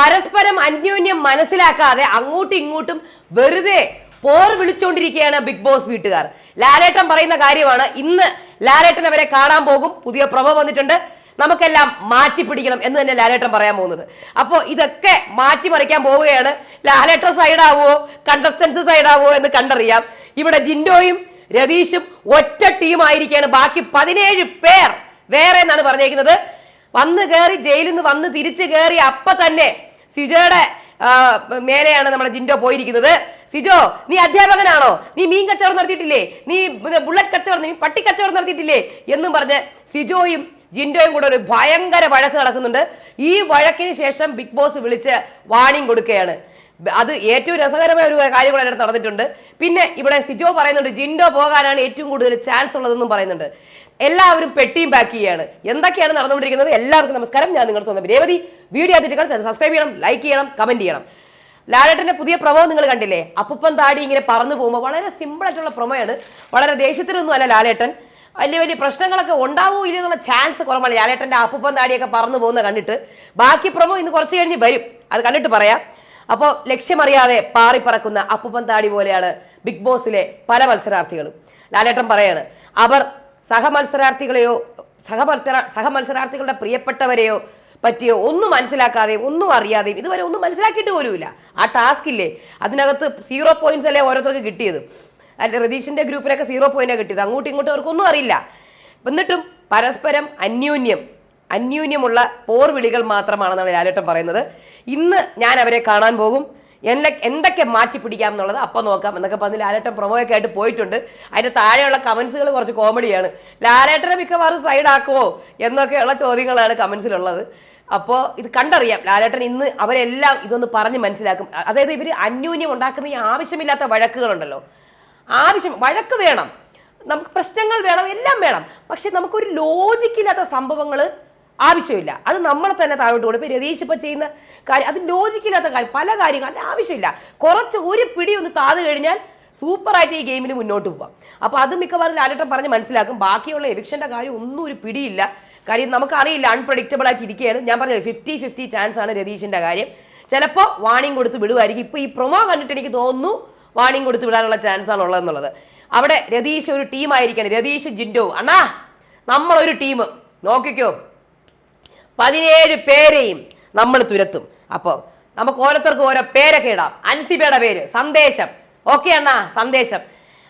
പരസ്പരം അന്യോന്യം മനസ്സിലാക്കാതെ അങ്ങോട്ടും ഇങ്ങോട്ടും വെറുതെ പോർ വിളിച്ചുകൊണ്ടിരിക്കുകയാണ് ബിഗ് ബോസ് വീട്ടുകാർ. ലാലേട്ടൻ പറയുന്ന കാര്യമാണ് ഇന്ന് ലാലേട്ടൻ അവരെ കാണാൻ പോകും. പുതിയ പ്രഭ വന്നിട്ടുണ്ട്. നമുക്കെല്ലാം മാറ്റി പിടിക്കണം എന്ന് തന്നെ ലാലേട്ടൻ പറയാൻ പോകുന്നത്. അപ്പോൾ ഇതൊക്കെ മാറ്റിമറിക്കാൻ പോവുകയാണ്. ലാലേട്ടൻ സൈഡാവോ കണ്ടസ്റ്റൻസ് സൈഡാവോ എന്ന് കണ്ടറിയാം. ഇവിടെ ജിൻഡോയും രതീഷും ഒറ്റ ടീമായിരിക്കുകയാണ് ബാക്കി പതിനേഴ് പേർ വേറെ എന്നാണ് പറഞ്ഞേക്കുന്നത്. വന്ന് കയറി ജയിലിൽ നിന്ന് വന്ന് തിരിച്ചു കയറി അപ്പൊ തന്നെ സിജോയുടെ മേലെയാണ് നമ്മുടെ ജിൻഡോ പോയിരിക്കുന്നത്. സിജോ നീ അധ്യാപകനാണോ? നീ മീൻ കച്ചവടം നടത്തിയിട്ടില്ലേ? നീ ബുള്ളറ്റ് കച്ചവടം നീ പട്ടി കച്ചവടം നടത്തിയിട്ടില്ലേ? എന്നും പറഞ്ഞ് സിജോയും ജിൻഡോയും കൂടെ ഒരു ഭയങ്കര വഴക്ക് നടക്കുന്നുണ്ട്. ഈ വഴക്കിന് ശേഷം ബിഗ് ബോസ് വിളിച്ച് വാണിംഗ് കൊടുക്കുകയാണ്. അത് ഏറ്റവും രസകരമായ ഒരു കാര്യം കൂടെ നടന്നിട്ടുണ്ട്. പിന്നെ ഇവിടെ സിജോ പറയുന്നുണ്ട് ജിൻഡോ പോകാനാണ് ഏറ്റവും കൂടുതൽ ചാൻസ് ഉള്ളതെന്നും പറയുന്നുണ്ട്. എല്ലാവരും പെട്ടിയും പാക്ക് ചെയ്യാണ്. എന്തൊക്കെയാണ് നടന്നുകൊണ്ടിരിക്കുന്നത്? എല്ലാവർക്കും നമസ്കാരം. ഞാൻ നിങ്ങളുടെ സ്വന്തം രേവതി. വീഡിയോ ആദ്യമായിട്ട് സബ്സ്ക്രൈബ് ചെയ്യണം ലൈക്ക് ചെയ്യണം കമന്റ് ചെയ്യണം. ലാലേട്ടന്റെ പുതിയ പ്രൊമോ നിങ്ങൾ കണ്ടില്ലേ? അപ്പുപ്പൻ താടി ഇങ്ങനെ പറന്നു പോകുമ്പോൾ വളരെ സിമ്പിൾ ആയിട്ടുള്ള പ്രൊമോയാണ്. വളരെ ദേഷ്യത്തിനൊന്നും അല്ല ലാലേട്ടൻ. വലിയ വലിയ പ്രശ്നങ്ങളൊക്കെ ഉണ്ടാവോ ഇല്ല എന്നുള്ള ചാൻസ് കുറവാണ് ലാലേട്ടന്റെ അപ്പുപ്പൻ താടിയൊക്കെ പറന്നു പോകുന്ന കണ്ടിട്ട്. ബാക്കി പ്രൊമോ ഇന്ന് കുറച്ച് കഴിഞ്ഞ് വരും. അത് കണ്ടിട്ട് പറയാം. അപ്പോൾ ലക്ഷ്യമറിയാതെ പാറിപ്പറക്കുന്ന അപ്പുപ്പൻ താടി പോലെയാണ് ബിഗ് ബോസിലെ പല മത്സരാർത്ഥികളും. ലാലേട്ടൻ പറയാണ് അവർ സഹമത്സരാർത്ഥികളെയോ സഹമത്സര സഹമത്സരാർത്ഥികളുടെ പ്രിയപ്പെട്ടവരെയോ പറ്റിയോ ഒന്നും മനസ്സിലാക്കാതെയും ഒന്നും അറിയാതെയും ഇതുവരെ ഒന്നും മനസ്സിലാക്കിയിട്ട് പോലുമില്ല. ആ ടാസ്ക് ഇല്ലേ? അതിനകത്ത് സീറോ പോയിന്റ്സ് അല്ലേ ഓരോരുത്തർക്ക് കിട്ടിയത്? അല്ല റതീഷിന്റെ ഗ്രൂപ്പിലൊക്കെ സീറോ പോയിന്റാണ് കിട്ടിയത്. അങ്ങോട്ടും ഇങ്ങോട്ടും അവർക്കൊന്നും അറിയില്ല. എന്നിട്ടും പരസ്പരം അന്യോന്യം അന്യോന്യമുള്ള പോർവിളികൾ മാത്രമാണെന്നാണ് ലാലേട്ടൻ പറയുന്നത്. ഇന്ന് ഞാൻ അവരെ കാണാൻ പോകും. എന്നെ എന്തൊക്കെ മാറ്റി പിടിക്കാം എന്നുള്ളത് അപ്പം നോക്കാം എന്നൊക്കെ പറഞ്ഞ് ലാലേട്ടൻ പ്രൊമോയൊക്കെ ആയിട്ട് പോയിട്ടുണ്ട്. അതിന്റെ താഴെയുള്ള കമൻസുകൾ കുറച്ച് കോമഡിയാണ് ലാലേട്ടനെ മിക്കവാറും സൈഡാക്കുമോ എന്നൊക്കെയുള്ള ചോദ്യങ്ങളാണ് കമൻസിലുള്ളത് അപ്പോൾ ഇത് കണ്ടറിയാം. ലാലേട്ടൻ ഇന്ന് അവരെല്ലാം ഇതൊന്ന് പറഞ്ഞ് മനസ്സിലാക്കും. അതായത് ഇവർ അന്യോന്യം ഉണ്ടാക്കുന്ന ഈ ആവശ്യമില്ലാത്ത വഴക്കുകളുണ്ടല്ലോ. ആവശ്യം വഴക്ക് വേണം. നമുക്ക് പ്രശ്നങ്ങൾ വേണം എല്ലാം വേണം. പക്ഷെ നമുക്കൊരു ലോജിക്കില്ലാത്ത സംഭവങ്ങൾ ആവശ്യമില്ല. അത് നമ്മളെ തന്നെ താഴോട്ട് കൊടുക്കും രതീഷ് ഇപ്പൊ ചെയ്യുന്ന കാര്യം അത് ലോജിക്കില്ലാത്ത കാര്യം പല കാര്യങ്ങളും ആവശ്യമില്ല. കുറച്ച് ഒരു പിടി ഒന്ന് താഴെ കഴിഞ്ഞാൽ സൂപ്പറായിട്ട് ഈ ഗെയിമിൽ മുന്നോട്ട് പോവാം. അപ്പോൾ അത് മിക്കവാറും ലാലേട്ടൻ പറഞ്ഞ് മനസ്സിലാക്കും. ബാക്കിയുള്ള എവിക്ഷന്റെ കാര്യം ഒന്നും ഒരു പിടിയില്ല. കാര്യം നമുക്കറിയില്ല അൺപ്രഡിക്റ്റബിൾ ആയിട്ട് ഇരിക്കുകയാണ്. ഞാൻ പറഞ്ഞത് ഫിഫ്റ്റി ഫിഫ്റ്റി ചാൻസ് ആണ് രതീഷിന്റെ കാര്യം. ചിലപ്പോൾ വാണിംഗ് കൊടുത്ത് വിടുമായിരിക്കും ഇപ്പോൾ ഈ പ്രൊമോ കണ്ടിട്ട് എനിക്ക് തോന്നുന്നു വാണിംഗ് കൊടുത്ത് വിടാനുള്ള ചാൻസ് ആണ് ഉള്ളതെന്നുള്ളത്. അവിടെ രതീഷ് ഒരു ടീമായിരിക്കണം രതീഷ് ജിൻഡോ അണ്ണാ നമ്മളൊരു ടീം നോക്കിക്കോ. പതിനേഴ് പേരെയും നമ്മൾ തുരത്തും. അപ്പോൾ നമുക്ക് ഓരോരുത്തർക്കും ഓരോ പേരൊക്കെ ഇടാം. അൻസിബയുടെ പേര് സന്ദേശം. ഓക്കെ അണ്ണാ സന്ദേശം.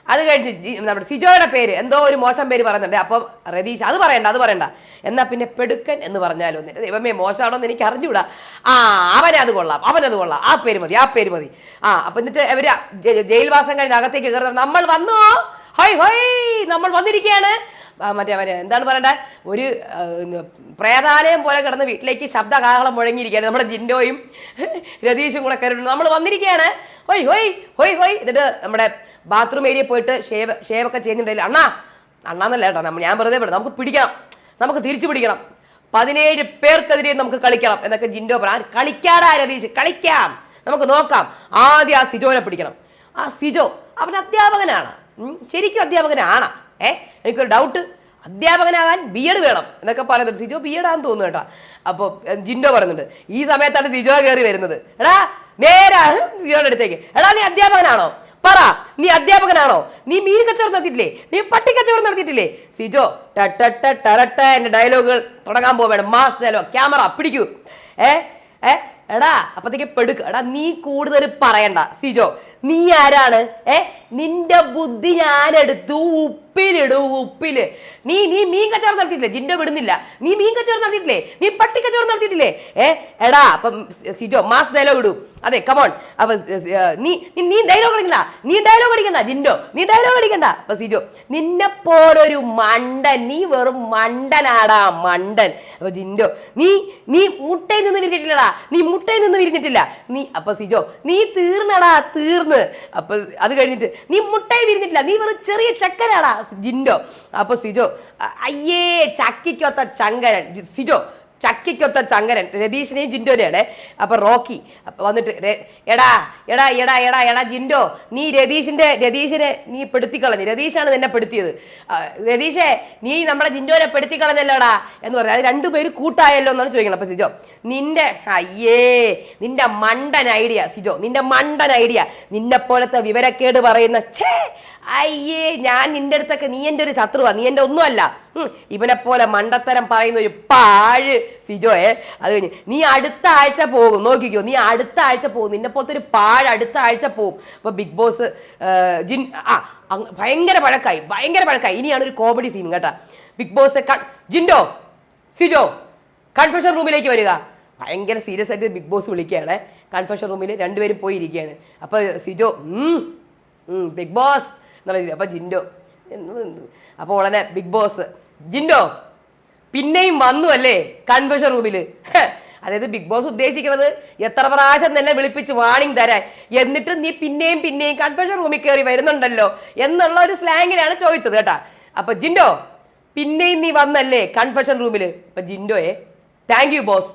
അത് കഴിഞ്ഞ് നമ്മുടെ സിജോയുടെ പേര്. എന്തോ ഒരു മോശം പേര് പറയുന്നുണ്ട്. അപ്പം രതീഷ് അത് പറയണ്ട അത് പറയണ്ട. എന്നാൽ പിന്നെ പെടുക്കൻ എന്ന് പറഞ്ഞാലോ എന്നിട്ട് ദൈവമേ മോശമാണോ എന്ന് എനിക്ക് അറിഞ്ഞുകൂടാ ആ അവനത് കൊള്ളാം അവനത് കൊള്ളാം. ആ പേര് മതി ആ പേര് മതി. ആ അപ്പം എന്നിട്ട് അവർ ജയിൽവാസം കഴിഞ്ഞ് അകത്തേക്ക് കയറുന്നത് നമ്മൾ വന്നോ? ഹോയ് ഹോയ് നമ്മൾ വന്നിരിക്കുകയാണ് മറ്റേ അവർ എന്താണ് പറയണ്ടേ? ഒരു പ്രേതാലയം പോലെ കിടന്ന് വീട്ടിലേക്ക് ശബ്ദ കാഹളം മുഴങ്ങിയിരിക്കുകയാണ്. നമ്മുടെ ജിൻഡോയും രതീഷും കൂടെ കയറി നമ്മൾ വന്നിരിക്കുകയാണ്. ഹോയ് ഹോയ് ഹോയ് ഹോയ്. എന്നിട്ട് നമ്മുടെ ബാത്റൂം ഏരിയ പോയിട്ട് ഷേവ് ഷേവൊക്കെ ചെയ്യുന്നുണ്ടെങ്കിൽ അണ്ണാ അണ്ണാന്നല്ല കേട്ടോ. ഞാൻ വെറുതെ പെടും നമുക്ക് പിടിക്കണം. നമുക്ക് തിരിച്ചു പിടിക്കണം. പതിനേഴ് പേർക്കെതിരെ നമുക്ക് കളിക്കണം എന്നൊക്കെ ജിൻഡോ പറഞ്ഞു. കളിക്കാടാ രതീഷ് കളിക്കാം. നമുക്ക് നോക്കാം. ആദ്യം ആ സിജോനെ പിടിക്കണം. ആ സിജോ അവൻ അധ്യാപകനാണ്. ശരിക്കും അധ്യാപകനാണ്. ഏ? എനിക്കൊരു ഡൗട്ട് അധ്യാപകനാകാൻ ബി എഡ് വേണം എന്നൊക്കെ പറയുന്നുണ്ട്. സിജോ ബി എഡ് ആണെന്ന് തോന്നുന്നു കേട്ടോ. അപ്പോൾ ജിൻഡോ പറയുന്നുണ്ട്. ഈ സമയത്താണ് സിജോ കയറി വരുന്നത്. എടാ നേരാ സിജോയുടെ അടുത്തേക്ക്. എടാ നീ അധ്യാപകനാണോ? പറ. നീ അധ്യാപകനാണോ? നീ മീൻ കച്ചവടം നടത്തിയിട്ടില്ലേ? നീ പട്ടി കച്ചവടം നടത്തിയിട്ടില്ലേ? സിജോ ടട്ട ടരട്ട ഡയലോഗുകൾ തുടങ്ങാൻ പോവേണം മാസ് ഡയലോഗ് ക്യാമറ പിടിക്കൂ. ഏ? ഏ? എടാ അപ്പത്തേക്ക് പെടുക്ക്. എടാ നീ കൂടുതൽ പറയണ്ട. സിജോ നീ ആരാണ്? ഏ? നിന്റെ ബുദ്ധി ഞാൻ എടുത്തു ഉപ്പിലിടൂ ഉപ്പിൽ. നീ നീ മീൻ കച്ചവടം നടത്തിയിട്ടില്ലേ? ജിൻഡോ വിടുന്നില്ല. നീ മീൻ കച്ചവടം നടത്തിയിട്ടില്ലേ? നീ പട്ടി കച്ചവടം നടത്തിയിട്ടില്ലേ? ഏ എടാ അപ്പം സിജോ മാസ് ഡയലോഗ് ഇടൂ. അതെ കമോൺ അപ്പൊ നീ- നീ ഡയലോഗ് അടിക്കണ്ട നീ ഡയലോഗ് അടിക്കണ്ട ജിൻഡോ. നീ ഡയലോഗ് അടിക്കണ്ട അപ്പൊ സിജോ നിന്നെ പോലൊരു മണ്ടൻ നീ വെറും മണ്ടനാടാ മണ്ടൻ. അപ്പൊ ജിൻഡോ നീ നീ മുട്ടയിൽ നിന്ന് വിരിഞ്ഞിട്ടില്ലടാ. നീ മുട്ടയിൽ നിന്ന് വിരിഞ്ഞിട്ടില്ല. നീ അപ്പൊ സിജോ നീ തീർന്നടാ തീർന്ന്. അപ്പൊ അത് കഴിഞ്ഞിട്ട് നീ മുട്ടയിൽ വിരിഞ്ഞിട്ടില്ല. നീ വെറും ചെറിയ ചക്കരാടാ ജിൻഡോ അപ്പൊ സിജോ അയ്യേ ചക്കിക്കൊത്ത ചങ്കരൻ. സിജോ ചക്കിക്കൊത്ത ചങ്ങരൻ രതീഷിനെയും ജിൻഡോനെയാണ്. അപ്പൊ റോക്കി അപ്പൊ വന്നിട്ട് എടാ എടാ എടാ എടാ എടാ ജിൻഡോ നീ രതീഷിന്റെ രതീഷിനെ നീ പെടുത്തിക്കളഞ്ഞു രതീഷാണ് നിന്നെ പെടുത്തിയത്. രതീഷേ നീ നമ്മളെ ജിൻഡോനെ പെടുത്തിക്കളഞ്ഞല്ലോടാ എന്ന് പറഞ്ഞു. അത് രണ്ടുപേര് കൂട്ടായല്ലോ എന്നാണ് ചോദിക്കണം അപ്പൊ സിജോ നിന്റെ അയ്യേ നിന്റെ മണ്ടൻ ഐഡിയ സിജോ നിന്റെ മണ്ടൻ ഐഡിയ നിന്നെപ്പോലത്തെ വിവരക്കേട് പറയുന്ന ഛേ അയ്യേ ഞാൻ നിന്റെ അടുത്തൊക്കെ നീ എന്റെ ഒരു ശത്രുവാ. നീ എന്റെ ഒന്നുമല്ല. ഇവനെ പോലെ മണ്ടത്തരം പറയുന്ന ഒരു പാഴ് സിജോയെ അത് കഴിഞ്ഞ് നീ അടുത്ത ആഴ്ച പോകും. നോക്കിക്കോ നീ അടുത്ത ആഴ്ച പോകും. നിന്നെ പോലത്തെ ഒരു പാഴ് അടുത്ത ആഴ്ച പോകും. അപ്പൊ ബിഗ് ബോസ് ജിൻ ആ ഭയങ്കര പഴക്കായി ഭയങ്കര പഴക്കായി. ഇനിയാണ് ഒരു കോമഡി സീൻ കേട്ടാ. Big boss Jinto Sijo confession റൂമിലേക്ക് വരിക. ഭയങ്കര സീരിയസ് ആയിട്ട് ബിഗ് ബോസ് വിളിക്കുകയാണ്. കൺഫെഷൻ റൂമിൽ രണ്ടുപേരും പോയിരിക്കുകയാണ്. അപ്പൊ സിജോ ബിഗ് ബോസ് എന്നുള്ള രീതി അപ്പൊ ജിൻഡോ അപ്പോൾ ഉടനെ ബിഗ് ബോസ്. ജിൻഡോ പിന്നെയും വന്നു അല്ലേ? കൺഫെഷൻ റൂമിൽ അതായത് ബിഗ് ബോസ് ഉദ്ദേശിക്കുന്നത് എത്ര പ്രാവശ്യം തന്നെ വിളിപ്പിച്ച് വാണിംഗ് തരാൻ. എന്നിട്ട് നീ പിന്നെയും പിന്നെയും കൺഫെഷൻ റൂമിൽ കയറി വരുന്നുണ്ടല്ലോ എന്നുള്ള ഒരു സ്ലാങ്ങിലാണ് ചോദിച്ചത് കേട്ടാ. അപ്പൊ ജിൻഡോ പിന്നെയും നീ വന്നല്ലേ കൺഫെഷൻ റൂമിൽ അപ്പൊ ജിൻഡോയെ താങ്ക് യു ബോസ്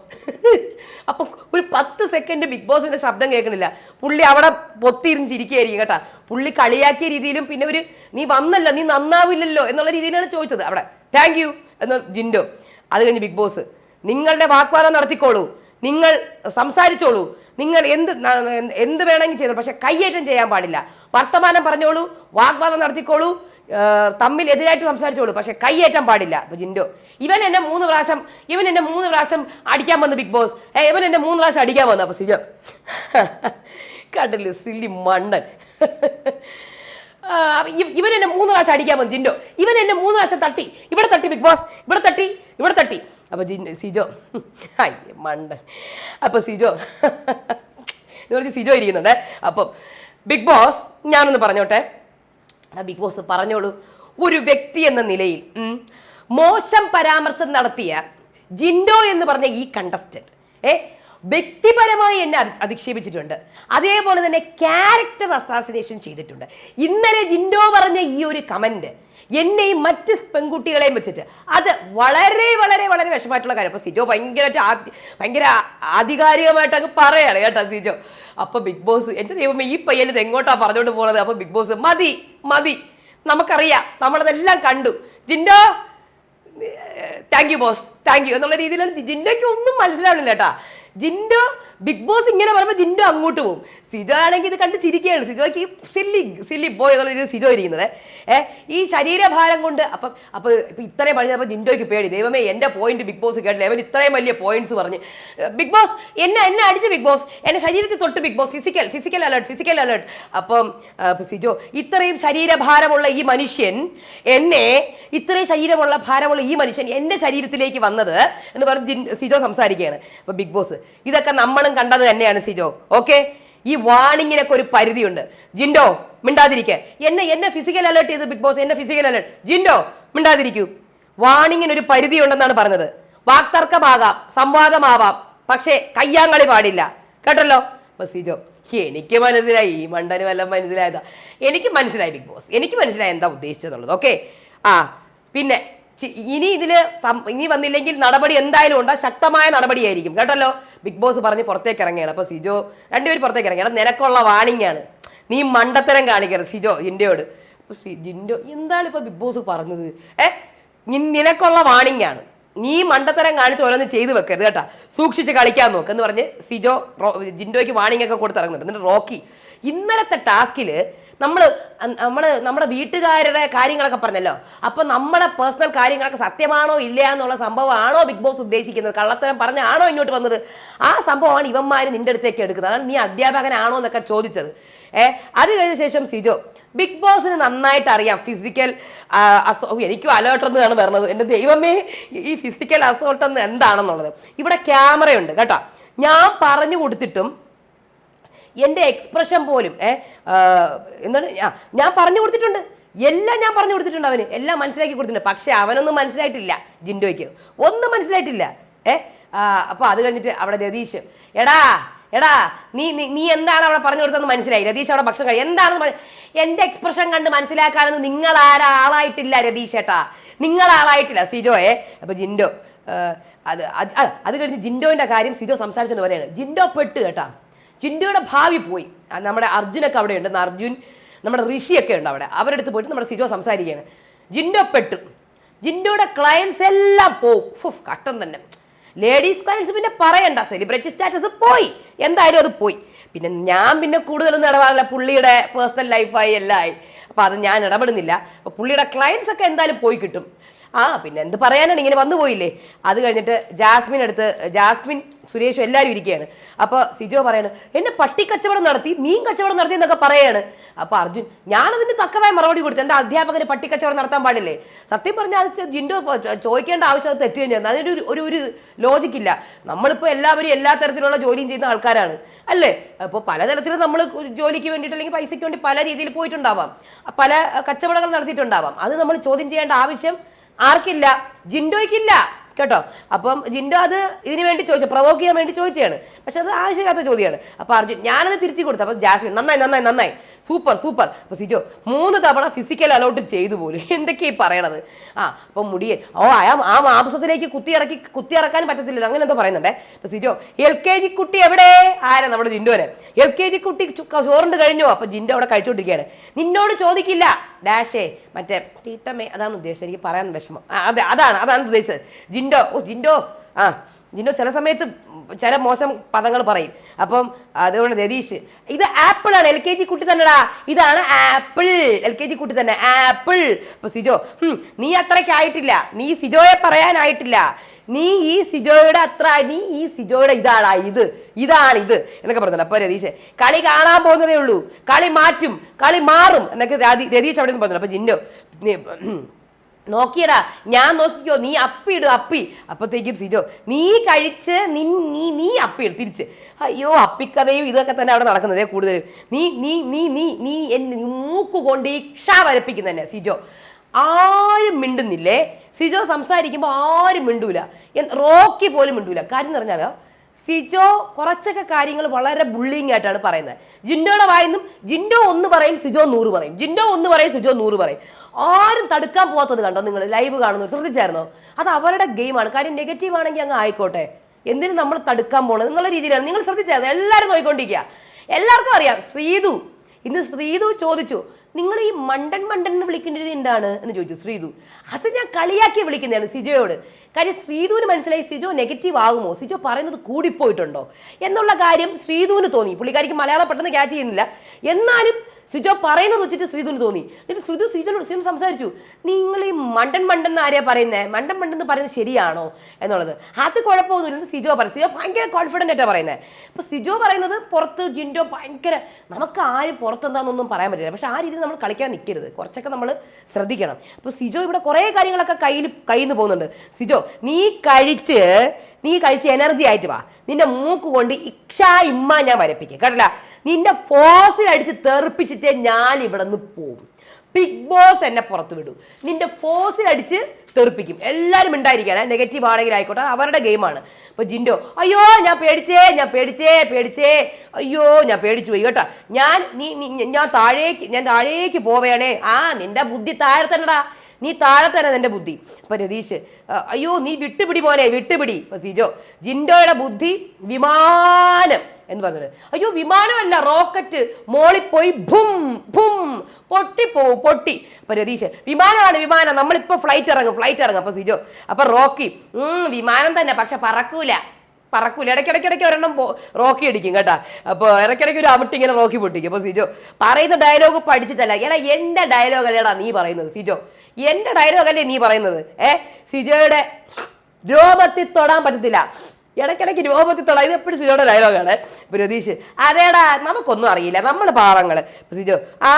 അപ്പൊ ഒരു പത്ത് സെക്കൻഡ് ബിഗ് ബോസിന്റെ ശബ്ദം കേൾക്കണില്ല. പുള്ളി അവിടെ പൊത്തിയിരുന്ന് ചിരിക്കുകയായിരിക്കും കേട്ടാ. പുള്ളി കളിയാക്കിയ രീതിയിലും പിന്നെ ഒരു നീ വന്നല്ല നീ നന്നാവില്ലല്ലോ എന്നുള്ള രീതിയിലാണ് ചോദിച്ചത് അവിടെ. താങ്ക് യു എന്ന് ജിൻഡോ. അത് കഴിഞ്ഞ് ബിഗ് ബോസ് നിങ്ങളുടെ വാഗ്വാദം നടത്തിക്കോളൂ. നിങ്ങൾ സംസാരിച്ചോളൂ. നിങ്ങൾ എന്ത് എന്ത് വേണമെങ്കിൽ ചെയ്തോ പക്ഷെ കയ്യേറ്റം ചെയ്യാൻ പാടില്ല. വർത്തമാനം പറഞ്ഞോളൂ വാഗ്വാദം നടത്തിക്കോളൂ തമ്മിൽ എതിരായിട്ട് സംസാരിച്ചോളൂ. പക്ഷെ കൈയേറ്റം പാടില്ല. അപ്പൊ ജിൻഡോ ഇവൻ എന്നെ മൂന്ന് പ്രാവശ്യം ഇവൻ എന്നെ മൂന്ന് പ്രാവശ്യം അടിക്കാൻ വന്നു ബിഗ് ബോസ്. ഇവൻ എന്നെ മൂന്ന് പ്രാവശ്യം അടിക്കാൻ വന്നു. അപ്പൊ സിജോ കണ്ടില്ലേ സില്ലി മണ്ടൻ. ഇവൻ എന്നെ മൂന്ന് പ്രാവശ്യം അടിക്കാൻ വന്നു. ജിൻഡോ ഇവൻ എന്നെ മൂന്ന് പ്രാവശ്യം തട്ടി. ഇവിടെ തട്ടി ബിഗ് ബോസ് ഇവിടെ തട്ടി ഇവിടെ തട്ടി. അപ്പൊ ജിൻ സിജോ അയ്യ മണ്ടൻ. അപ്പോൾ സിജോ എന്ന് പറഞ്ഞ് സിജോ ഇരിക്കുന്നുണ്ട്. അപ്പം ബിഗ് ബോസ് ഞാനൊന്ന് പറഞ്ഞോട്ടെ? ആ ബിഗ് ബോസ് പറഞ്ഞോളൂ. ഒരു വ്യക്തി എന്ന നിലയിൽ മോശം പരാമർശം നടത്തിയ ജിൻഡോ എന്ന് പറഞ്ഞ ഈ കണ്ടസ്റ്റന്റ് ഏ വ്യക്തിപരമായി എന്നെ അധിക്ഷേപിച്ചിട്ടുണ്ട്. അതേപോലെ തന്നെ ക്യാരക്ടർ അസാസിനേഷൻ ചെയ്തിട്ടുണ്ട്. ഇന്നലെ ജിൻഡോ പറഞ്ഞ ഈ ഒരു കമന്റ് എന്നെയും മറ്റ് പെൺകുട്ടികളെയും വെച്ചിട്ട് അത് വളരെ വളരെ വളരെ വിഷമായിട്ടുള്ള കാര്യം. അപ്പൊ സിജോ ഭയങ്കരമായിട്ട് ആദ്യ- ഭയങ്കര ആധികാരികമായിട്ട് അങ്ങ് പറയാണ് കേട്ടോ സിജോ. അപ്പോൾ ബിഗ് ബോസ് എന്റെ ദൈവമേ ഈ പയ്യനത് എങ്ങോട്ടാണ് എങ്ങോട്ടാ പറഞ്ഞോണ്ട് പോണത്? അപ്പൊ ബിഗ് ബോസ് മതി മതി. നമുക്കറിയാം നമ്മളതെല്ലാം കണ്ടു. Jinto thank you boss thank you എന്നുള്ള രീതിയിലാണ് ജിൻഡോയ്ക്ക് ഒന്നും മനസ്സിലാവണില്ല കേട്ടാ. ജിൻഡോ ബിഗ് ബോസ് ഇങ്ങനെ പറയുമ്പോൾ ജിൻഡോ അങ്ങോട്ട് പോകും സിജോ ആണെങ്കിൽ ഇത് കണ്ട് ചിരിക്കുകയാണ്. സിജോയ്ക്ക് സില്ലി സില്ലി ബോയ് എന്നുള്ള രീതിയിൽ സിജോ ഇരിക്കുന്നത്. ഏ ഈ ശരീരഭാരം കൊണ്ട് അപ്പം അപ്പോൾ ഇപ്പം ഇത്രയും പറഞ്ഞപ്പോൾ ജിൻഡോയ്ക്ക് പേടി. ദൈവമേ എന്റെ പോയിന്റ് ബിഗ് ബോസ് കേട്ടില്ല. അവൻ ഇത്രയും വലിയ പോയിന്റ്സ് പറഞ്ഞ്. ബിഗ് ബോസ് എന്നെ എന്നെ അടിച്ച് ബിഗ് ബോസ് എന്നെ ശരീരത്തിൽ തൊട്ട് big boss physical physical alert physical alert അപ്പം സിജോ ഇത്രയും ശരീരഭാരമുള്ള ഈ മനുഷ്യൻ എന്നെ ഇത്രയും ശരീരമുള്ള ഭാരമുള്ള ഈ മനുഷ്യൻ എന്റെ ശരീരത്തിലേക്ക് വന്നത് എന്ന് പറഞ്ഞ് സിജോ സംസാരിക്കുകയാണ്. അപ്പോൾ ബിഗ് ബോസ് ഇതൊക്കെ നമ്മളും കണ്ടത് തന്നെയാണ് സിജോ ഓക്കെ ഈ വാണിങ്ങിനൊക്കെ ഒരു പരിധിയുണ്ട്. ജിൻഡോ മിണ്ടാതിരിക്കേ. എന്നെ എന്നെ ഫിസിക്കൽ അലേർട്ട് ചെയ്ത് ബിഗ് ബോസ് എന്നെ ഫിസിക്കൽ അലേർട്ട് ജിൻഡോ മിണ്ടാതിരിക്കൂ. വാണിങ്ങിന് ഒരു പരിധി ഉണ്ടെന്നാണ് പറഞ്ഞത്. വാക്തർക്കമാകാം സംവാദമാവാം പക്ഷേ കയ്യാങ്കളി പാടില്ല. കേട്ടല്ലോ? സിജോ എനിക്ക് മനസ്സിലായി. ഈ മണ്ടന് വല്ലതും മനസ്സിലായതാ. എനിക്ക് മനസ്സിലായി ബിഗ് ബോസ് എനിക്ക് മനസ്സിലായി എന്താ ഉദ്ദേശിച്ചതെന്നുള്ളത് ഓക്കെ ആ പിന്നെ ഇനി ഇതിൽ സം- ഇനി വന്നില്ലെങ്കിൽ നടപടി എന്തായാലും ഉണ്ടാ ശക്തമായ നടപടിയായിരിക്കും. കേട്ടല്ലോ? ബിഗ് ബോസ് പറഞ്ഞ് പുറത്തേക്ക് ഇറങ്ങിയാണ് അപ്പൊ സിജോ രണ്ടുപേരും പുറത്തേക്ക് ഇറങ്ങിയാണ് നിനക്കുള്ള വാണിംഗ് ആണ്. നീ മണ്ടത്തരം കാണിക്കരുത് സിജോ ജിൻഡോയോട്. അപ്പോൾ ജിൻഡോ എന്താണ് ഇപ്പൊ ബിഗ് ബോസ് പറഞ്ഞത്? ഏ? നിനക്കുള്ള വാണിംഗ് ആണ്. നീ മണ്ടത്തരം കാണിച്ച് ഓരോന്ന് ചെയ്തു വെക്കരുത് കേട്ടാ. സൂക്ഷിച്ച് കളിക്കാൻ നോക്ക് എന്ന് പറഞ്ഞ് സിജോ ജിൻഡോയ്ക്ക് വാണിംഗ് ഒക്കെ കൊടുത്തിറങ്ങുന്നുണ്ട്. എന്നിട്ട് റോക്കി ഇന്നലത്തെ ടാസ്കിൽ നമ്മൾ നമ്മൾ നമ്മുടെ വീട്ടുകാരുടെ കാര്യങ്ങളൊക്കെ പറഞ്ഞല്ലോ. അപ്പോൾ നമ്മുടെ പേഴ്സണൽ കാര്യങ്ങളൊക്കെ സത്യമാണോ ഇല്ല എന്നുള്ള സംഭവമാണോ ബിഗ് ബോസ് ഉദ്ദേശിക്കുന്നത്? കള്ളത്തരം പറഞ്ഞാണോ ഇങ്ങോട്ട് വന്നത്? ആ സംഭവമാണ് ഇവന്മാർ നിന്റെ അടുത്തേക്ക് എടുക്കുന്നത്. അതാണ് നീ അധ്യാപകനാണോ എന്നൊക്കെ ചോദിച്ചത്. ഏ അത് കഴിഞ്ഞ ശേഷം സിജോ ബിഗ് ബോസിന് നന്നായിട്ട് അറിയാം ഫിസിക്കൽ എനിക്കും അലേർട്ട് എന്നാണ് പറഞ്ഞത് എന്റെ ദൈവമേ ഈ ഫിസിക്കൽ അസോൾട്ട് എന്ന് എന്താണെന്നുള്ളത്. ഇവിടെ ക്യാമറയുണ്ട് കേട്ടോ. ഞാൻ പറഞ്ഞു കൊടുത്തിട്ടും എന്റെ എക്സ്പ്രഷൻ പോലും എന്താണ് ഞാൻ പറഞ്ഞു കൊടുത്തിട്ടുണ്ട്. എല്ലാം ഞാൻ പറഞ്ഞു കൊടുത്തിട്ടുണ്ട് അവന്. എല്ലാം മനസ്സിലാക്കി കൊടുത്തിട്ടുണ്ട്. പക്ഷെ അവനൊന്നും മനസ്സിലായിട്ടില്ല ജിൻഡോയ്ക്ക്. ഒന്നും മനസ്സിലായിട്ടില്ല ഏ അപ്പോൾ അപ്പൊ അത് കഴിഞ്ഞിട്ട് അവിടെ രതീഷ് എടാ എടാ നീ നീ- എന്താണ് അവിടെ പറഞ്ഞു കൊടുത്തതെന്ന് മനസ്സിലായി? രതീഷ് അവിടെ ഭക്ഷണം കഴി എന്താണെന്ന് എന്റെ എക്സ്പ്രഷൻ കണ്ട് മനസ്സിലാക്കാനൊന്നും നിങ്ങൾ ആരാ ആളായിട്ടില്ല രതീഷ് ഏട്ടാ. നിങ്ങൾ ആളായിട്ടില്ല സിജോയെ അപ്പോൾ ജിൻഡോ അത് അത് കഴിഞ്ഞ് ജിൻഡോന്റെ കാര്യം സിജോ സംസാരിച്ചെന്ന് പറയാണ് ജിൻഡോ പെട്ട് കേട്ടാ. ജിൻഡോയുടെ ഭാവി പോയി. നമ്മുടെ അർജുനൊക്കെ അവിടെ ഉണ്ട്. അർജുൻ നമ്മുടെ ഋഷിയൊക്കെ ഉണ്ട് അവിടെ. അവരുടെ അടുത്ത് പോയിട്ട് നമ്മുടെ സിജോ സംസാരിക്കുകയാണ്. ജിൻഡോ പെട്ടു ജിൻഡോയുടെ ക്ലയൻസ് എല്ലാം പോകും ഫുഫ് കട്ടം തന്നെ. ലേഡീസ് ക്ലയൻസ് പിന്നെ പറയണ്ട. സെലിബ്രിറ്റി സ്റ്റാറ്റസ് പോയി. എന്തായാലും അത് പോയി. പിന്നെ ഞാൻ പിന്നെ കൂടുതലൊന്നും ഇടപാടില്ല പുള്ളിയുടെ പേഴ്സണൽ ലൈഫായി എല്ലാം ആയി. അപ്പോൾ അത് ഞാൻ ഇടപെടുന്നില്ല. അപ്പോൾ പുള്ളിയുടെ ക്ലയൻസ് ഒക്കെ എന്തായാലും പോയി കിട്ടും. ആ പിന്നെ എന്ത് പറയാനാണ്? ഇങ്ങനെ വന്നു പോയില്ലേ? അത് കഴിഞ്ഞിട്ട് ജാസ്മിൻ അടുത്ത് ജാസ്മിൻ സുരേഷും എല്ലാവരും ഇരിക്കുകയാണ്. അപ്പോൾ സിജോ പറയാണ് എന്നെ പട്ടി കച്ചവടം നടത്തി മീൻ കച്ചവടം നടത്തി എന്നൊക്കെ പറയാണ്. അപ്പോൾ അർജുൻ ഞാനതിന് തക്കതായ മറുപടി കൊടുത്തു. എന്റെ അധ്യാപകന് പട്ടി കച്ചവടം നടത്താൻ പാടില്ലേ? സത്യം പറഞ്ഞാൽ അത് ജിൻഡോ ചോദിക്കേണ്ട ആവശ്യം അത് തെറ്റു തന്നെയാണ്. അതിനൊരു ഒരു- ഒരു ലോജിക്കില്ല നമ്മളിപ്പോൾ എല്ലാവരും എല്ലാ തരത്തിലുള്ള ജോലിയും ചെയ്യുന്ന ആൾക്കാരാണ്. അല്ലേ? അപ്പോൾ പലതരത്തിലും നമ്മൾ ജോലിക്ക് വേണ്ടിയിട്ട് അല്ലെങ്കിൽ പൈസയ്ക്ക് വേണ്ടി പല രീതിയിൽ പോയിട്ടുണ്ടാവാം. പല കച്ചവടങ്ങൾ നടത്തിയിട്ടുണ്ടാവാം. അത് നമ്മൾ ചോദ്യം ചെയ്യേണ്ട ആവശ്യം ആർക്കില്ല? ജിൻഡോയ്ക്കില്ല. കേട്ടോ? അപ്പം ജിൻഡോ അത് ഇതിന് വേണ്ടി ചോദിച്ചു പ്രൊവോക്ക് ചെയ്യാൻ വേണ്ടി ചോദിച്ചതാണ്. പക്ഷെ അത് ആവശ്യമില്ലാത്ത ചോദ്യമാണ്. അപ്പോൾ അർജുൻ ഞാനത് തിരുത്തി കൊടുത്തു. അപ്പോൾ ജാസ്മിൻ നന്നായി നന്നായി നന്നായി. Super super. അപ്പോൾ സിജോ മൂന്ന് തവണ ഫിസിക്കൽ അലോട്ട് ചെയ്തു പോലും. എന്തൊക്കെയാ ഈ പറയണത്? ആ അപ്പോൾ മുടിയൻ ഓ ആ ആ മാംസത്തിലേക്ക് കുത്തിയിറക്കി കുത്തിയിറക്കാൻ പറ്റത്തില്ലല്ലോ. അങ്ങനെ എന്തോ പറയുന്നുണ്ടേ. അപ്പോൾ സിജോ എൽ കെ ജി കുട്ടി എവിടെ? ആരാ നമ്മുടെ ജിൻഡോനെ? എൽ കെ ജി കുട്ടി ചോറുണ്ട് കഴിഞ്ഞോ? അപ്പോൾ ജിൻഡോ അവിടെ കഴിച്ചുകൊണ്ടിരിക്കുകയാണ് നിന്നോട് ചോദിക്കില്ല. ഡാഷേ മറ്റേ തീട്ടമേ അതാണ് ഉദ്ദേശിച്ചത് എനിക്ക് പറയാൻ വിഷമം. അതെ അതാണ് അതാണ് ഉദ്ദേശിച്ചത് ജിൻഡോ ഓ ജിൻഡോ ആ ജിൻഡോ ചില സമയത്ത് ചില മോശം പദങ്ങൾ പറയും. അപ്പം അതുകൊണ്ട് രതീഷ് ഇത് ആപ്പിൾ ആണ് എൽ കെ ജി കുട്ടി തന്നെടാ. ഇതാണ് ആപ്പിൾ എൽ കെ ജി കുട്ടി തന്നെ ആപ്പിൾ. അപ്പൊ സിജോ നീ അത്രയ്ക്ക് ആയിട്ടില്ല. നീ സിജോയെ പറയാനായിട്ടില്ല. നീ ഈ സിജോയുടെ അത്ര നീ ഈ സിജോയുടെ ഇതാടാ ഇത് ഇതാണ് ഇത് എന്നൊക്കെ പറഞ്ഞിട്ടുണ്ട്. അപ്പൊ രതീഷ് കളി കാണാൻ പോകുന്നതേ ഉള്ളൂ. കളി മാറ്റും കളി മാറും എന്നൊക്കെ രതീഷ് അവിടെ നിന്ന് പറഞ്ഞു അപ്പൊ ജിന്നോ നോക്കിയടാ ഞാൻ നോക്കിക്കോ നീ അപ്പിയിടും അപ്പി. അപ്പത്തേക്കും സിജോ നീ കഴിച്ച് നിൻ നീ നീ അപ്പിയിടും തിരിച്ച്. അയ്യോ അപ്പിക്കഥയും ഇതൊക്കെ തന്നെ അവിടെ നടക്കുന്നത് കൂടുതലും. നീ നീ നീ നീ നീ എന്നെ മൂക്ക് കൊണ്ട് ഇക്ഷ വരപ്പിക്കുന്ന തന്നെ സിജോ. ആരും മിണ്ടുന്നില്ലേ? സിജോ സംസാരിക്കുമ്പോൾ ആരും മിണ്ടൂല. റോക്കി പോലും മിണ്ടൂല. കാര്യം എന്ന് പറഞ്ഞാലോ സിജോ കുറച്ചൊക്കെ കാര്യങ്ങൾ വളരെ ബുള്ളിങ് ആയിട്ടാണ് പറയുന്നത്. ജിൻഡോയുടെ വായിന്നും ജിൻഡോ ഒന്ന് പറയും സിജോ നൂറ് പറയും. ജിൻഡോ ഒന്ന് പറയും സിജോ നൂറ് പറയും. ആരും തടുക്കാൻ പോകാത്തത് കണ്ടോ നിങ്ങൾ? ലൈവ് കാണുന്നു ശ്രദ്ധിച്ചായിരുന്നോ? അത് അവരുടെ ഗെയിമാണ് കാര്യം നെഗറ്റീവ് ആണെങ്കിൽ അങ്ങ് ആയിക്കോട്ടെ. എന്തിനു നമ്മൾ തടുക്കാൻ പോകണം നിങ്ങളെ രീതിയിലാണ്. നിങ്ങൾ ശ്രദ്ധിച്ചായിരുന്നു? എല്ലാവരും നോക്കിക്കൊണ്ടിരിക്കുക എല്ലാവർക്കും അറിയാം. ശ്രീതു. ഇന്ന് ശ്രീതു ചോദിച്ചു നിങ്ങൾ ഈ മണ്ടൻ മണ്ടൻ എന്ന് വിളിക്കേണ്ടത് എന്താണ്? എന്ന് ചോദിച്ചു ശ്രീതു. അത് ഞാൻ കളിയാക്കി വിളിക്കുന്നതാണ് സിജോയോട്. കാര്യം ശ്രീതുവിന് മനസ്സിലായി സിജോ നെഗറ്റീവ് ആകുമോ? സിജോ പറയുന്നത് കൂടിപ്പോയിട്ടുണ്ടോ? എന്നുള്ള കാര്യം ശ്രീതുവിന് തോന്നി. പുള്ളിക്കാരിക്ക് മലയാളം പെട്ടെന്ന് ക്യാച്ച് ചെയ്യുന്നില്ല. എന്നാലും സിജോ പറയുന്നത് വെച്ചിട്ട് ശ്രീധുവിന് തോന്നി. എന്നിട്ട് ശ്രീധു സിജോനോട് സിജോ സംസാരിച്ചു. നിങ്ങൾ ഈ മണ്ടൻ മണ്ടൻ എന്ന് ആരെയാ പറയുന്നത് മണ്ടൻ മണ്ടൻ എന്ന് പറയുന്നത് ശരിയാണോ? എന്നുള്ളത്. അത് കുഴപ്പമൊന്നുമില്ലെന്ന് സിജോ പറയും. സിജോ ഭയങ്കര കോൺഫിഡന്റ് ആയിട്ടാണ് പറയുന്നത് അപ്പോൾ സിജോ പറയുന്നത് പുറത്ത് ജിൻഡോ ഭയങ്കര നമുക്ക് ആരും പുറത്തെന്താണെന്നൊന്നും പറയാൻ പറ്റില്ല. പക്ഷേ ആ രീതിയിൽ നമ്മൾ കളിക്കാൻ നിൽക്കരുത് കുറച്ചൊക്കെ നമ്മൾ ശ്രദ്ധിക്കണം. അപ്പോൾ സിജോ ഇവിടെ കുറേ കാര്യങ്ങളൊക്കെ കയ്യിൽ കയ്യിൽ നിന്ന് പോകുന്നുണ്ട്. സിജോ നീ കഴിച്ച് നീ കഴിച്ച് എനർജി ആയിട്ട് വാ. നിന്റെ മൂക്ക് കൊണ്ട് ഇക്ഷ ഇമ്മ ഞാൻ വരപ്പിക്കും. കേട്ടല്ല? നിന്റെ ഫോസിൽ അടിച്ച് തെറിപ്പിച്ചിട്ടേ ഞാൻ ഇവിടെ നിന്ന് പോകും ബിഗ് ബോസ് എന്നെ പുറത്ത് വിടും. നിന്റെ ഫോസിൽ അടിച്ച് തെറിപ്പിക്കും. എല്ലാവരും ഉണ്ടായിരിക്കാൻ നെഗറ്റീവ് ആണെങ്കിൽ ആയിക്കോട്ടെ. അവരുടെ ഗെയിമാണ് ഇപ്പൊ ജിൻഡോ അയ്യോ ഞാൻ പേടിച്ചേ ഞാൻ പേടിച്ചേ പേടിച്ചേ. അയ്യോ ഞാൻ പേടിച്ചു പോയി. കേട്ടോ. ഞാൻ നീ ഞാൻ താഴേക്ക് ഞാൻ താഴേക്ക് പോവേണേ. ആ നിന്റെ ബുദ്ധി താഴെ തന്നെടാ. നീ താഴെ തന്നെ നിന്റെ ബുദ്ധി. അപ്പൊ രതീഷ് അയ്യോ നീ വിട്ടുപിടി പോലെ വിട്ടുപിടി. ഇപ്പൊ സിജോ ജിൻഡോയുടെ ബുദ്ധി വിമാനം. എന്ന് പറഞ്ഞത്. അയ്യോ വിമാനമല്ല റോക്കറ്റ് മോളിൽ പോയി ഭും ഭും പൊട്ടി പൊട്ടിപ്പോവും പൊട്ടി. അപ്പൊ രതീഷ് വിമാനമാണ് വിമാനം. നമ്മളിപ്പോ ഫ്ലൈറ്റ് ഇറങ്ങും ഫ്ലൈറ്റ് ഇറങ്ങും. അപ്പൊ സിജോ അപ്പൊ റോക്കി വിമാനം തന്നെ പക്ഷെ പറക്കൂല. പറക്കൂല. ഇടയ്ക്കിടയ്ക്കിടയ്ക്ക് ഒരെണ്ണം റോക്കി അടിക്കും കേട്ടാ. അപ്പോൾ ഇടയ്ക്കിടയ്ക്ക് ഒരു അമിട്ട് ഇങ്ങനെ റോക്കി പൊട്ടിക്കും. അപ്പോൾ സിജോ പറയുന്ന ഡയലോഗ് പഠിച്ചിട്ടല്ല. എടാ എന്റെ ഡയലോഗ് അല്ലേടാ നീ പറയുന്നത്? സിജോ എന്റെ ഡയലോഗ് അല്ലേ നീ പറയുന്നത്? ഏ? സിജോയുടെ രോമത്തിൽ തൊടാൻ പറ്റത്തില്ല. ഇടയ്ക്കിടയ്ക്ക് രൂപത്തിൽ തൊടാൻ ഇത് എപ്പോഴും സിജോയുടെ ഡയലോഗാണ്. ഇപ്പൊ രതീഷ് അതേടാ നമുക്കൊന്നും അറിയില്ല. നമ്മൾ പാവങ്ങൾ സിജോ ആ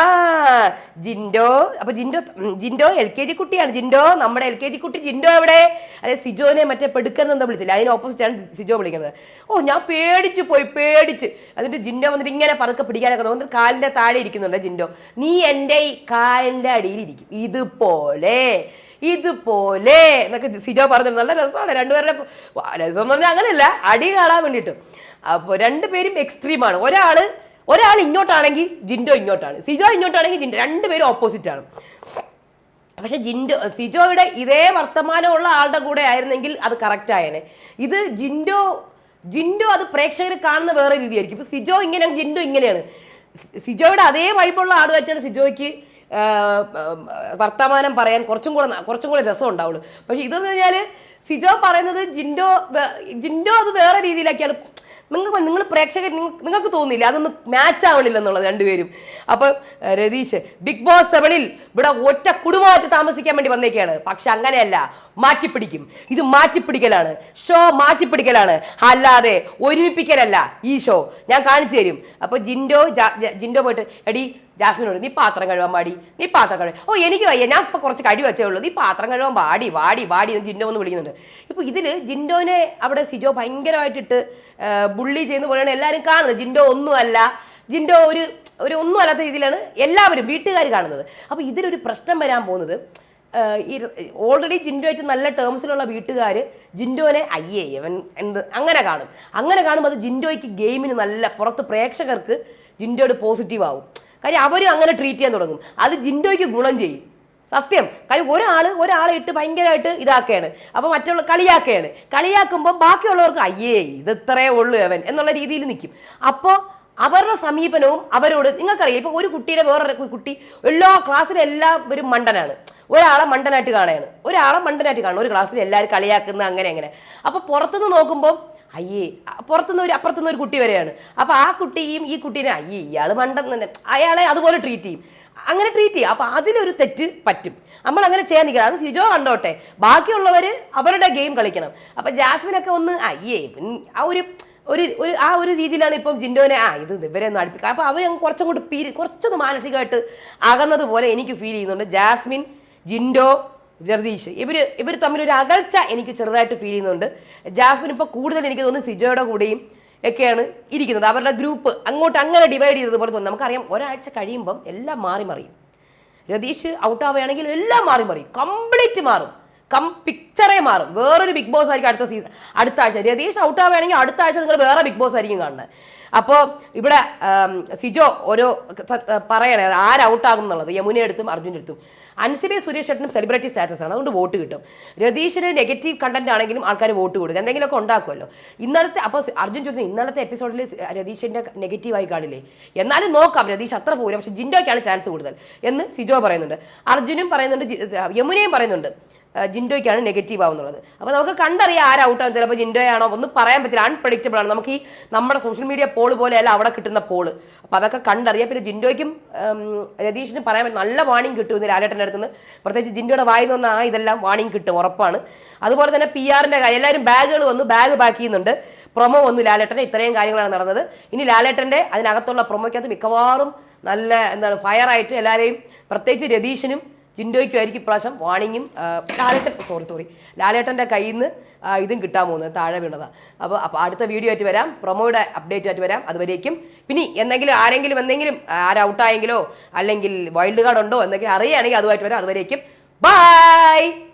ജിൻഡോ അപ്പൊ Jinto Jinto L K G കുട്ടിയാണ്. ജിൻഡോ നമ്മുടെ എൽ കെ ജി കുട്ടി ജിൻഡോ എവിടെ? അതെ സിജോനെ മറ്റേ പെടുക്കുന്ന എന്താ വിളിച്ചില്ല? അതിന് ഓപ്പോസിറ്റ് ആണ് സിജോ വിളിക്കുന്നത്. ഓ ഞാൻ പേടിച്ചു പോയി പേടിച്ച്. എന്നിട്ട് ജിൻഡോ വന്നിട്ട് ഇങ്ങനെ പതുക്കെ പിടിക്കാനൊക്കെ തോന്നുന്നു കാലിന്റെ താഴെ ഇരിക്കുന്നുണ്ട് ജിൻഡോ. നീ എന്റെ ഈ അടിയിൽ ഇരിക്കും. ഇതുപോലെ. ഇതുപോലെ എന്നൊക്കെ സിജോ പറഞ്ഞു നല്ല രസമാണ്. രണ്ടുപേരുടെ രസം എന്ന് പറഞ്ഞാൽ അങ്ങനെയല്ല. അടി കാണാൻ വേണ്ടിയിട്ട്. അപ്പോൾ രണ്ടുപേരും എക്സ്ട്രീമാണ് ഒരാൾ ഒരാൾ ഇങ്ങോട്ടാണെങ്കിൽ ജിൻഡോ ഇങ്ങോട്ടാണ്. സിജോ ഇങ്ങോട്ടാണെങ്കിൽ ജിൻഡോ. രണ്ടുപേരും ഓപ്പോസിറ്റ് ആണ്. പക്ഷെ ജിൻഡോ സിജോയുടെ ഇതേ വർത്തമാനമുള്ള ആളുടെ കൂടെ ആയിരുന്നെങ്കിൽ അത് കറക്റ്റ് ആയേനെ. ഇത് ജിൻഡോ ജിൻഡോ അത് പ്രേക്ഷകർ കാണുന്ന വേറെ രീതിയായിരിക്കും. ഇപ്പൊ സിജോ ഇങ്ങനെയാണ് ജിൻഡോ ഇങ്ങനെയാണ്. സിജോയുടെ അതേ വൈബുള്ള ആളുമായിട്ടാണ് സിജോയ്ക്ക് വർത്തമാനം പറയാൻ കുറച്ചും കൂടെ കുറച്ചും കൂടെ രസം ഉണ്ടാവുള്ളൂ. പക്ഷെ ഇതെന്ന് പറഞ്ഞാൽ സിജോ പറയുന്നത് ജിൻഡോ ജിൻഡോ അത് വേറെ രീതിയിലാക്കിയാണ്. നിങ്ങൾ നിങ്ങൾ പ്രേക്ഷകർ നിങ്ങൾക്ക് തോന്നില്ല അതൊന്നും മാച്ച് ആവണില്ല എന്നുള്ളത് രണ്ടുപേരും. അപ്പം രതീഷ് ബിഗ് ബോസ് സെവനിൽ ഇവിടെ ഒറ്റ കുടുംബമായിട്ട് താമസിക്കാൻ വേണ്ടി വന്നേക്കാണ്. പക്ഷെ അങ്ങനെയല്ല. മാറ്റിപ്പിടിക്കും. ഇത് മാറ്റിപ്പിടിക്കലാണ്. ഷോ മാറ്റിപ്പിടിക്കലാണ്. അല്ലാതെ ഒരുമിപ്പിക്കലല്ല ഈ ഷോ. ഞാൻ കാണിച്ചു തരും. അപ്പൊ ജിൻഡോ ജിൻഡോ പോയിട്ട് എടി ജാസ്മിനോട് നീ പാത്രം കഴുകാൻ പാടി നീ പാത്രം കഴുകാൻ ഓ എനിക്ക് വയ്യ ഞാൻ ഇപ്പൊ കുറച്ച് കടി വെച്ചേ ഉള്ളൂ. നീ പാത്രം കഴുകാൻ പാടി വാടി വാടി എന്ന് ജിൻഡോ എന്ന് വിളിക്കുന്നുണ്ട്. ഇപ്പൊ ഇതിൽ ജിൻഡോനെ അവിടെ സിജോ ഭയങ്കരമായിട്ടിട്ട് ബുള്ളി ചെയ്യുന്ന പോലെയാണ് എല്ലാവരും കാണുന്നത്. ജിൻഡോ ഒന്നുമല്ല. ജിൻഡോ ഒരു ഒരു ഒന്നും അല്ലാത്ത രീതിയിലാണ് എല്ലാവരും വീട്ടുകാർ കാണുന്നത്. അപ്പോൾ ഇതിലൊരു പ്രശ്നം വരാൻ പോകുന്നത് ഈ ഓൾറെഡി ജിൻഡോയായിട്ട് നല്ല ടേംസിലുള്ള വീട്ടുകാർ ജിൻഡോനെ അയ്യേ ഇവൻ എന്ത് അങ്ങനെ കാണും. അങ്ങനെ കാണുമ്പോൾ അത് ജിൻഡോയ്ക്ക് ഗെയിമിന് നല്ല പുറത്ത് പ്രേക്ഷകർക്ക് ജിൻഡോയുടെ പോസിറ്റീവ് ആവും കാര്യം അവരും അങ്ങനെ ട്രീറ്റ് ചെയ്യാൻ തുടങ്ങും. അത് ജിൻഡോയ്ക്ക് ഗുണം ചെയ്യും. സത്യം. കാര്യം ഒരാൾ ഒരാളെ ഇട്ട് ഭയങ്കരമായിട്ട് ഇതാക്കുകയാണ്. അപ്പോൾ മറ്റുള്ള കളിയാക്കുകയാണ്. കളിയാക്കുമ്പോൾ ബാക്കിയുള്ളവർക്ക് അയ്യേ ഇത് ഇത്രയേ ഉള്ളൂ അവൻ എന്നുള്ള രീതിയിൽ നിൽക്കും. അപ്പോൾ അവരുടെ സമീപനവും അവരോട് നിങ്ങൾക്കറിയാം. ഇപ്പോൾ ഒരു കുട്ടിയുടെ വേറൊരു കുട്ടി എല്ലാ ക്ലാസ്സിലെ എല്ലാവരും മണ്ടനാണ്. ഒരാളെ മണ്ടനായിട്ട് കാണുകയാണ്. ഒരാളെ മണ്ടനായിട്ട് കാണും. ഒരു ക്ലാസ്സിൽ എല്ലാവരും കളിയാക്കുന്ന അങ്ങനെ അങ്ങനെ. അപ്പോൾ പുറത്തുനിന്ന് നോക്കുമ്പോൾ അയ്യേ പുറത്തുനിന്ന് ഒരു അപ്പുറത്തുനിന്ന് ഒരു കുട്ടി വരെയാണ്. അപ്പോൾ ആ കുട്ടിയും ഈ കുട്ടീനെ അയ്യേ ഇയാൾ മണ്ടെന്ന് തന്നെ അയാളെ അതുപോലെ ട്രീറ്റ് ചെയ്യും. അങ്ങനെ ട്രീറ്റ് ചെയ്യും. അപ്പോൾ അതിലൊരു തെറ്റ് പറ്റും. നമ്മൾ അങ്ങനെ ചെയ്യാൻ നിൽക്കണം അത് സിജോ കണ്ടോട്ടെ. ബാക്കിയുള്ളവർ അവരുടെ ഗെയിം കളിക്കണം. അപ്പം ജാസ്മിനൊക്കെ ഒന്ന് അയ്യേ ആ ഒരു ഒരു ഒരു ആ ഒരു രീതിയിലാണ് ഇപ്പം ജിൻഡോനെ ആ ഇത് ഇവരെ ഒന്ന് അടുപ്പിക്കുക. അപ്പോൾ അവർ കുറച്ചും കൂടി പീരി കുറച്ചൊന്ന് മാനസികമായിട്ട് അകന്നത് പോലെ എനിക്ക് ഫീൽ ചെയ്യുന്നുണ്ട്. ജാസ്മിൻ ജിൻഡോ ജഗദീഷ്. ഇവർ ഇവർ തമ്മിലൊരു അകൽച്ച എനിക്ക് ചെറുതായിട്ട് ഫീൽ ചെയ്യുന്നുണ്ട്. ജാസ്മിൻ ഇപ്പോൾ കൂടുതൽ എനിക്ക് തോന്നുന്നു സിജോയുടെ കൂടെയും ഒക്കെയാണ് ഇരിക്കുന്നത്. അവരുടെ ഗ്രൂപ്പ് അങ്ങോട്ട് അങ്ങനെ ഡിവൈഡ് ചെയ്തതുപോലെ തോന്നുന്നു. നമുക്കറിയാം ഒരാഴ്ച കഴിയുമ്പം എല്ലാം മാറി മറിയും. രതീഷ് ഔട്ടാവുകയാണെങ്കിൽ എല്ലാം മാറി മറിയും. കംപ്ലീറ്റ് മാറും. കം പിക്ചറേ മാറും. വേറൊരു ബിഗ് ബോസ് ആയിരിക്കും അടുത്ത സീസൺ അടുത്ത ആഴ്ച. രതീഷ് ഔട്ടാവുകയാണെങ്കിൽ അടുത്ത ആഴ്ച നിങ്ങൾ വേറെ ബിഗ് ബോസ് ആയിരിക്കും കാണുന്നത്. അപ്പോൾ ഇവിടെ സിജോ ഓരോ പറയണേ ആര് ഔട്ടാകും എന്നുള്ളത് യമുന എടുത്തും അർജുൻ എടുത്തും അൻസിബി സുരേഷ് ഏട്ടനും സെലിബ്രിറ്റി സ്റ്റാറ്റസ് ആണ്. അതുകൊണ്ട് വോട്ട് കിട്ടും. രതീഷിന് നെഗറ്റീവ് കണ്ടന്റ് ആണെങ്കിലും ആൾക്കാർ വോട്ട് കൊടുക്കും. എന്തെങ്കിലുമൊക്കെ ഉണ്ടാക്കുമല്ലോ. ഇന്നലത്തെ അപ്പോൾ അർജുൻ ചോദിക്കുന്നു ഇന്നലത്തെ എപ്പിസോഡിൽ രതീഷിന്റെ നെഗറ്റീവായി കാണില്ലേ? എന്നാലും നോക്കാം രതീഷ് അത്ര പോലും പക്ഷെ ജിൻഡോയ്ക്കാണ് ചാൻസ് കൂടുതൽ. എന്ന് സിജോ പറയുന്നുണ്ട്. അർജുനും പറയുന്നുണ്ട് യമുനയും പറയുന്നുണ്ട്. ജിൻഡോയ്ക്കാണ് നെഗറ്റീവ് ആവുന്നുള്ളത്. അപ്പോൾ നമുക്ക് കണ്ടറിയാം ആര് ഔട്ടാണ്. ചിലപ്പോൾ ജിൻഡോയാണോ ഒന്നും പറയാൻ പറ്റില്ല. അൺപ്രഡിക്റ്റബിൾ ആണ്. നമുക്ക് ഈ നമ്മുടെ സോഷ്യൽ മീഡിയ പോൾ പോലെയല്ല അവിടെ കിട്ടുന്ന പോൾ അപ്പോൾ അതൊക്കെ കണ്ടറിയാം. പിന്നെ ജിൻഡോയ്ക്കും രതീഷിനും പറയാൻ പറ്റും. നല്ല വാണിംഗ് കിട്ടും ഇന്ന് ലാലേട്ടന്റെ അടുത്ത് നിന്ന്. പ്രത്യേകിച്ച് ജിൻഡോയുടെ വായിൽ നിന്ന് ആ ഇതെല്ലാം വാണിംഗ് കിട്ടും ഉറപ്പാണ്. അതുപോലെ തന്നെ പി ആറിന്റെ കാര്യം. എല്ലാവരും ബാഗുകൾ വന്നു ബാഗ് പാക്ക് ചെയ്യുന്നുണ്ട്. പ്രൊമോ വന്നു ലാലേട്ടന്റെ. ഇത്രയും കാര്യങ്ങളാണ് നടന്നത്. ഇനി ലാലേട്ടന്റെ അതിനകത്തുള്ള പ്രൊമോയ്ക്കകത്ത് മിക്കവാറും നല്ല എന്താണ് ഫയറായിട്ട് എല്ലാവരെയും പ്രത്യേകിച്ച് രതീഷിനും ജിൻഡോയ്ക്കും ആയിരിക്കും ഇപ്രാവശ്യം വാണിങ്ങും ലാലേട്ടൻ സോറി സോറി ലാലേട്ടന്റെ കയ്യിൽ നിന്ന് ഇതും കിട്ടാൻ പോകുന്നത് താഴെ വീണതാണ് അപ്പോൾ അപ്പോൾ അടുത്ത വീഡിയോ ആയിട്ട് വരാം പ്രൊമോയുടെ അപ്ഡേറ്റ് ആയിട്ട് വരാം അതുവരേക്കും. പിന്നെ എന്തെങ്കിലും ആരെങ്കിലും എന്തെങ്കിലും ആരും ഔട്ടായെങ്കിലോ അല്ലെങ്കിൽ വൈൽഡ് കാർഡ് ഉണ്ടോ എന്തെങ്കിലും അറിയുകയാണെങ്കിൽ അതുമായിട്ട് വരാം അതുവരേക്കും. ബൈ